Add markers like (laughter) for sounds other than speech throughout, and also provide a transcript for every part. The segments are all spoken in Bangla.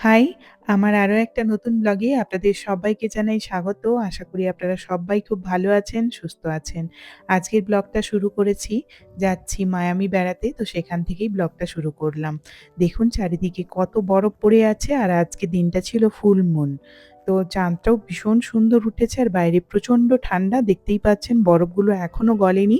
হাই! আমার আরও একটা নতুন ব্লগে আপনাদের সবাইকে জানাই স্বাগত। আশা করি আপনারা সবাই খুব ভালো আছেন, সুস্থ আছেন। আজকের ব্লগটা শুরু করেছি, যাচ্ছি মায়ামি বেড়াতে তো সেখান থেকেই ব্লগটা শুরু করলাম। দেখুন চারিদিকে কত বরফ পড়ে আছে আর আজকে দিনটা ছিল ফুল মুন। তো চাঁদটাও ভীষণ সুন্দর উঠেছে আর বাইরে প্রচণ্ড ঠান্ডা দেখতেই পাচ্ছেন বরফগুলো এখনও গলেনি।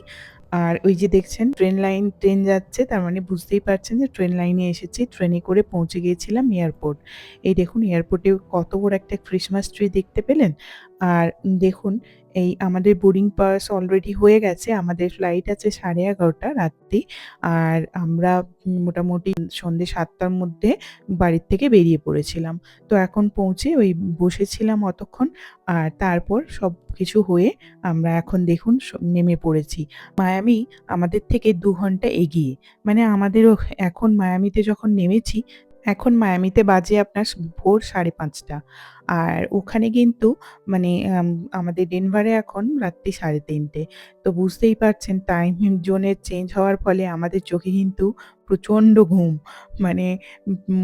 আর ওই যে দেখছেন ট্রেন লাইন ট্রেন যাচ্ছে, তার মানে বুঝতেই পারছেন যে ট্রেন লাইনে এসেছি ট্রেনে করে পৌঁছে গিয়েছিলাম এয়ারপোর্ট এই দেখুন এয়ারপোর্টে কত বড় একটা ক্রিসমাস ট্রি দেখতে পেলেন? আর দেখুন, এই আমাদের বোর্ডিং পাস অলরেডি হয়ে গেছে, আমাদের ফ্লাইট আছে সাড়ে এগারোটা রাত্রি। আর আমরা মোটামুটি সন্ধ্যে সাতটার মধ্যে বাড়ির থেকে বেরিয়ে পড়েছিলাম। তো এখন পৌঁছে ওই বসেছিলাম অতক্ষণ, আর তারপর সব কিছু হয়ে আমরা এখন দেখুন নেমে পড়েছি। মায়ামি আমাদের থেকে দু ঘণ্টা এগিয়ে। মানে আমাদেরও এখন মায়ামিতে যখন নেমেছি, এখন মায়ামিতে বাজে আপনার ভোর সাড়ে পাঁচটা। আর ওখানে কিন্তু মানে আমাদের ডেনভারে এখন রাত্রি সাড়ে তিনটে। তো বুঝতেই পারছেন টাইম (laughs) জোনের চেঞ্জ হওয়ার ফলে আমাদের চোখে কিন্তু প্রচণ্ড ঘুম। মানে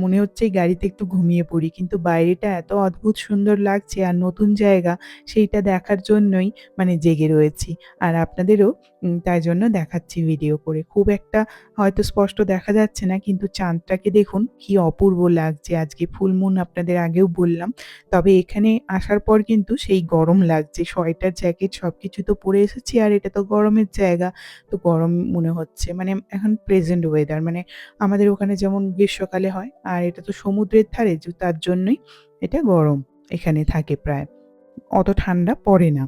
মনে হচ্ছে গাড়িতে একটু ঘুমিয়ে পড়ি, কিন্তু বাইরেটা এত অদ্ভুত সুন্দর লাগছে আর নতুন জায়গা, সেইটা দেখার জন্যই মানে জেগে রয়েছি। আর আপনাদেরও তাই জন্য দেখাচ্ছি ভিডিও করে। খুব একটা হয়তো স্পষ্ট দেখা যাচ্ছে না, কিন্তু চাঁদটাকে দেখুন, কি অপূর্ব লাগছে। আজকে ফুলমুন আপনাদের আগেও বললাম তবে এখানে আসার পর কিন্তু সেই গরম লাগছে। সোয়েটার, জ্যাকেট সব কিছু তো পরে এসেছি আর এটা তো গরমের জায়গা। তো গরম মনে হচ্ছে। মানে এখন প্রেজেন্ট ওয়েদার মানে আমাদের ওখানে যেমন গ্রীষ্মকালে হয় আর এটা তো সমুদ্রের ধারে তার জন্যই এটা গরম এখানে থাকে প্রায়। অত ঠান্ডা পড়ে না।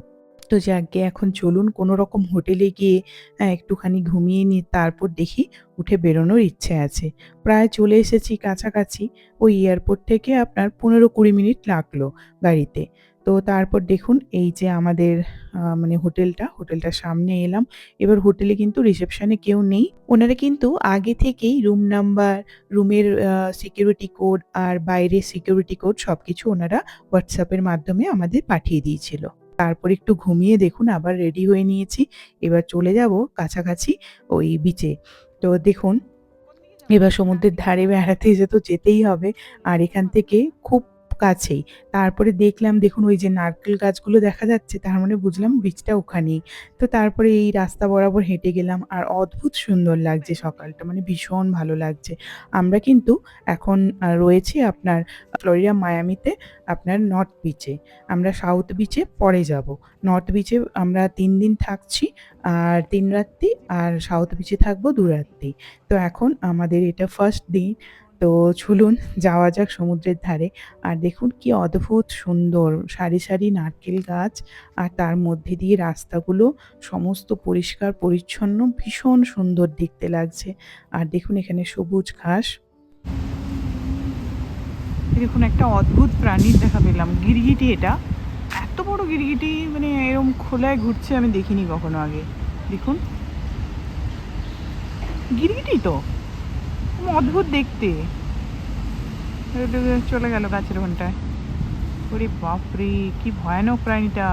তো যাকে এখন চলুন কোনো রকম হোটেলে গিয়ে একটুখানি ঘুমিয়ে নিয়ে তারপর দেখি উঠে বেরোনোর ইচ্ছে আছে। প্রায় চলে এসেছি কাছাকাছি। ওই এয়ারপোর্ট থেকে আপনার পনেরো কুড়ি মিনিট লাগল গাড়িতে। তো তারপর দেখুন এই যে আমাদের মানে হোটেলটা, হোটেলটার সামনে এলাম। এবার হোটেলে কিন্তু রিসেপশনে কেউ নেই। ওনারা কিন্তু আগে থেকেই রুম নাম্বার, রুমের সিকিউরিটি কোড আর বাইরের সিকিউরিটি কোড সব কিছু ওনারা হোয়াটসঅ্যাপের মাধ্যমে আমাদের পাঠিয়ে দিয়েছিল। তারপর একটু ঘুমিয়ে দেখুন, আবার রেডি হয়ে নিয়েছি। এবার চলে যাব কাছাকাছি ওই বিচে তো দেখুন, এবার সমুদ্রের ধারে বেড়াতে যে তো যেতেই হবে। আর এখান থেকে খুব কাছেই। তারপরে দেখলাম, দেখুন ওই যে নারকেল গাছগুলো দেখা যাচ্ছে, তার মানে বুঝলাম বীজটা ওখানেই। তো তারপরে এই রাস্তা বরাবর হেঁটে গেলাম, আর অদ্ভুত সুন্দর লাগছে সকালটা মানে ভীষণ ভালো লাগছে। আমরা কিন্তু এখন রয়েছি আপনার, ফ্লোরিডা, মায়ামিতে, আপনার নর্থ বিচে। আমরা সাউথ বিচে পরে যাব। নর্থ বিচে আমরা তিন দিন থাকছি, আর তিন রাত্রি, আর সাউথ বিচে থাকব দু রাত্রি। তো এখন আমাদের এটা ফার্স্ট দিন তো চলুন, যাওয়া যাক সমুদ্রের ধারে। আর দেখুন কি অদ্ভুত সুন্দর সারি সারি নারকেল গাছ, আর তার মধ্যে দিয়ে রাস্তাগুলো সমস্ত পরিষ্কার, পরিচ্ছন্ন, ভীষণ সুন্দর দেখতে লাগছে। আর দেখুন এখানে সবুজ ঘাস। দেখুন একটা অদ্ভুত প্রাণীর দেখা পেলাম। গিরগিটি এটা। এত বড় গিরগিটি মানে এরকম খোলায় ঘুরছে আমি দেখিনি কখনো আগে। দেখুন। গিরগিটি তো। অদ্ভুত দেখতে। চলে গেল গাছের ঘন্টায়। ওরে বাপরে, কি ভয়ানক প্রাণীটা।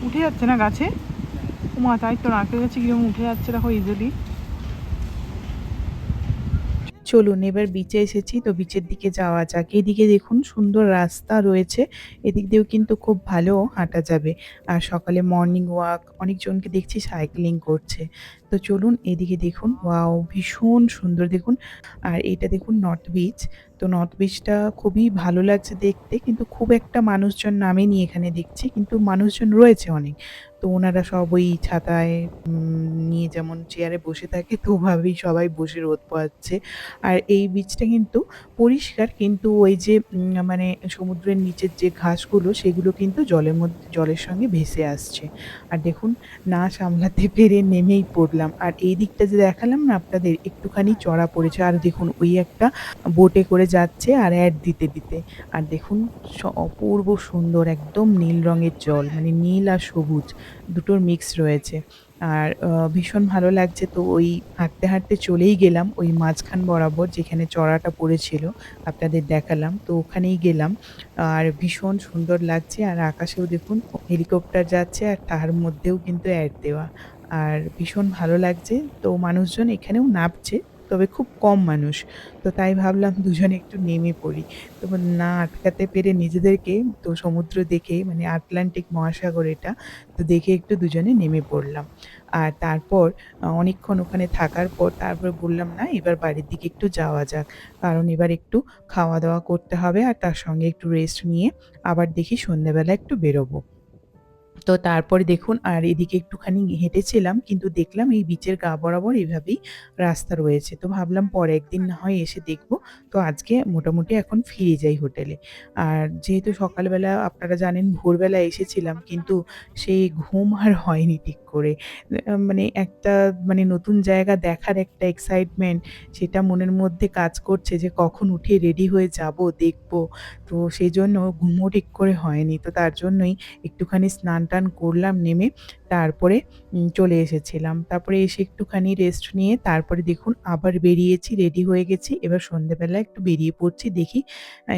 উঠে যাচ্ছে না গাছে? মা তাই তো নারকেল গাছে কীরকম উঠে যাচ্ছে দেখো ইজিলি চলুন, এবার বিচে এসেছি, তো বিচের দিকে যাওয়া যাক। এদিকে দেখুন, সুন্দর রাস্তা রয়েছে। এদিক দিয়েও কিন্তু খুব ভালো হাঁটা যাবে। আর সকালে মর্নিং ওয়াক অনেকজনকে দেখছি সাইক্লিং করছে। তো চলুন, এদিকে দেখুন ওয়াও ভীষণ সুন্দর দেখুন। আর এটা দেখুন নর্থ বিচ তো নর্থ বিচটা খুবই ভালো লাগছে দেখতে, কিন্তু খুব একটা মানুষজন নামেনি এখানে দেখছি, কিন্তু মানুষজন রয়েছে অনেক। তো ওনারা সব ওই ছাতায় নিয়ে যেমন চেয়ারে বসে থাকে, তো ওভাবেই সবাই বসে রোদ পোয়াচ্ছে আর এই বীচটা কিন্তু পরিষ্কার, কিন্তু ওই যে মানে সমুদ্রের নিচের যে ঘাসগুলো, সেগুলো কিন্তু জলের মধ্যে, জলের সঙ্গে ভেসে আসছে। আর দেখুন, না সামলাতে পেরে নেমেই পড়লাম। আর এই দিকটা যে দেখালাম না আপনাদের, একটুখানি চড়া পড়েছে। আর দেখুন, ওই একটা বোটে করে যাচ্ছে আর অ্যাড দিতে দিতে। আর দেখুন অপূর্ব সুন্দর, একদম নীল রঙের জল মানে নীল আর সবুজ। দুটোর মিক্স রয়েছে। আর ভীষণ ভালো লাগছে তো ওই হাঁটতে হাঁটতে চলেই গেলাম ওই মাঝখান বরাবর যেখানে চড়াটা পড়েছিল, আপনাদের দেখালাম। তো ওখানেই গেলাম। আর ভীষণ সুন্দর লাগছে আর আকাশেও দেখুন হেলিকপ্টার যাচ্ছে আর তার মধ্যেও কিন্তু অ্যাড দেওয়া। আর ভীষণ ভালো লাগছে তো মানুষজন এখানেও নামছে। তো তবে খুব কম মানুষ। তো তাই ভাবলাম দুজনে একটু নেমে পড়ি। তো না আটকাতে পেরে নিজেদেরকে তো সমুদ্র দেখে মানে আটলান্টিক মহাসাগর এটা। তো দেখে একটু দুজনে নেমে পড়লাম। আর তারপর অনেকক্ষণ ওখানে থাকার পর তারপর বললাম, "না এবার বাড়ির দিকে একটু যাওয়া যাক।" কারণ এবার একটু খাওয়া-দাওয়া করতে হবে আর তার সঙ্গে একটু রেস্ট নিয়ে আবার দেখি সন্ধ্যেবেলা একটু বেরোবো। তো তারপরে দেখুন আর এদিকে একটুখানি হেঁটেছিলাম কিন্তু দেখলাম এই বিচের গা বরাবর এভাবেই রাস্তা রয়েছে। তো ভাবলাম পরে একদিন না হয় এসে দেখব। তো আজকে মোটামুটি এখন ফিরে যাই হোটেলে। আর যেহেতু সকালবেলা আপনারা জানেন ভোরবেলা এসেছিলাম কিন্তু সেই ঘুম আর হয়নি ঠিক করে। মানে একটা মানে নতুন জায়গা দেখার একটা এক্সাইটমেন্ট সেটা মনের মধ্যে কাজ করছে যে কখন উঠে রেডি হয়ে যাব, দেখব। তো সেই জন্য ঘুমও ঠিক করে হয়নি। তো তার জন্যই একটুখানি স্নান-টান করলাম নেমে, তারপরে চলে এসেছিলাম। তারপরে এসে একটুখানি রেস্ট নিয়ে তারপরে দেখুন আবার বেরিয়েছি, রেডি হয়ে গেছি। এবার সন্ধ্যেবেলা একটু বেরিয়ে পড়ছি। দেখি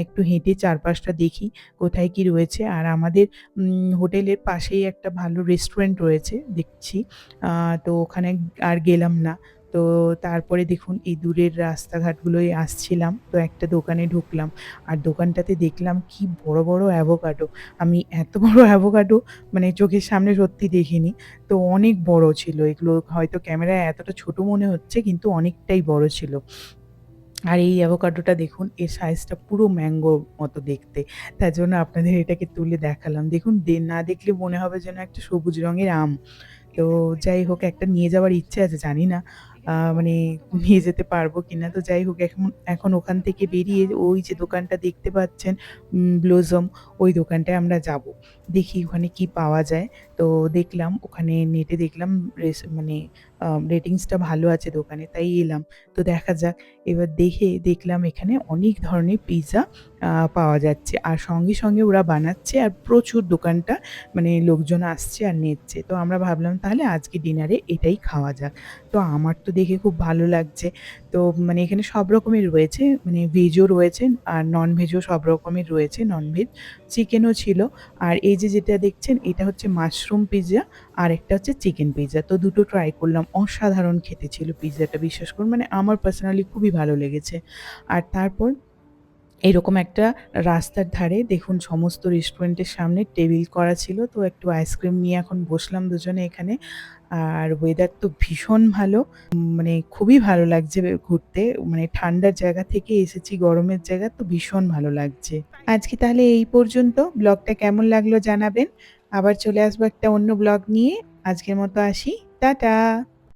একটু হেঁটে চারপাশটা দেখি কোথায় কি রয়েছে। আর আমাদের হোটেলের পাশেই একটা ভালো রেস্টুরেন্ট রয়েছে দেখছি। তো ওখানে আর গেলাম না। তো তারপরে দেখুন এই দূরের রাস্তাঘাটগুলোয় আসছিলাম। তো একটা দোকানে ঢুকলাম। আর দোকানটাতে দেখলাম কি বড়, বড় অ্যাভোকাডো। আমি এত (laughs) বড় অ্যাভোকাডো মানে চোখের সামনে সত্যি দেখিনি। তো অনেক বড় ছিল এগুলো হয়তো ক্যামেরায় এতটা ছোট মনে হচ্ছে কিন্তু অনেকটাই বড় ছিল। আর এই অ্যাভোকাডোটা দেখুন এর সাইজটা পুরো ম্যাঙ্গোর মতো দেখতে। তার জন্য আপনাদের এটাকে তুলে দেখালাম। দেখুন না দেখলে মনে হবে যেন একটা সবুজ রঙের আম। তো যাই হোক একটা নিয়ে যাওয়ার ইচ্ছে আছে। জানি না মানে নিয়ে যেতে পারব কিনা। তো যাই হোক, এখন এখন ওখান থেকে বেরিয়ে ওই যে দোকানটা দেখতে পাচ্ছেন ব্লোজম ওই দোকানটায় আমরা যাব দেখি ওখানে কি পাওয়া যায়। তো দেখলাম, ওখানে নেটে দেখলাম মানে রেটিংসটা ভালো আছে দোকানে তাই এলাম। তো দেখা যাক এবার দেখে দেখলাম এখানে অনেক ধরনের পিজ্জা আ পাওয়া যাচ্ছে। আর সঙ্গে, সঙ্গে ওরা বানাচ্ছে আর প্রচুর দোকানটা মানে লোকজন আসছে আর নিচ্ছে। তো আমরা ভাবলাম তাহলে আজকে ডিনারে এটাই খাওয়া যাক। তো আমার তো দেখে খুব ভালো লাগছে। তো মানে এখানে সব রকমের রয়েছে মানে ভেজও রয়েছে আর নন-ভেজও সব রকমের রয়েছে নন-ভেজ। চিকেনও ছিল। আর এই যে যেটা দেখছেন এটা হচ্ছে মাশরুম পিজ্জা আর একটা হচ্ছে চিকেন পিজ্জা। তো দুটো ট্রাই করলাম। অসাধারণ খেতে ছিল পিজ্জাটা বিশ্বাস করুন। মানে আমার পার্সোনালি খুবই ভালো লেগেছে। আর তারপর এরকম একটা রাস্তার ধারে দেখুন, সমস্ত রেস্টুরেন্টের সামনে টেবিল করা ছিল। তো একটু আইসক্রিম নিয়ে এখন বসলাম দুজনে এখানে। আর ওয়েদার তো ভীষণ ভালো। মানে খুবই ভালো লাগছে ঘুরতে। মানে ঠান্ডার জায়গা থেকে এসেছি, গরমের জায়গা তো ভীষণ ভালো লাগছে। আজকে তাহলে এই পর্যন্ত। ব্লগটা কেমন লাগল জানাবেন। আবার চলে আসব একটা অন্য ব্লগ নিয়ে। আজকের মতো আসি। টাটা।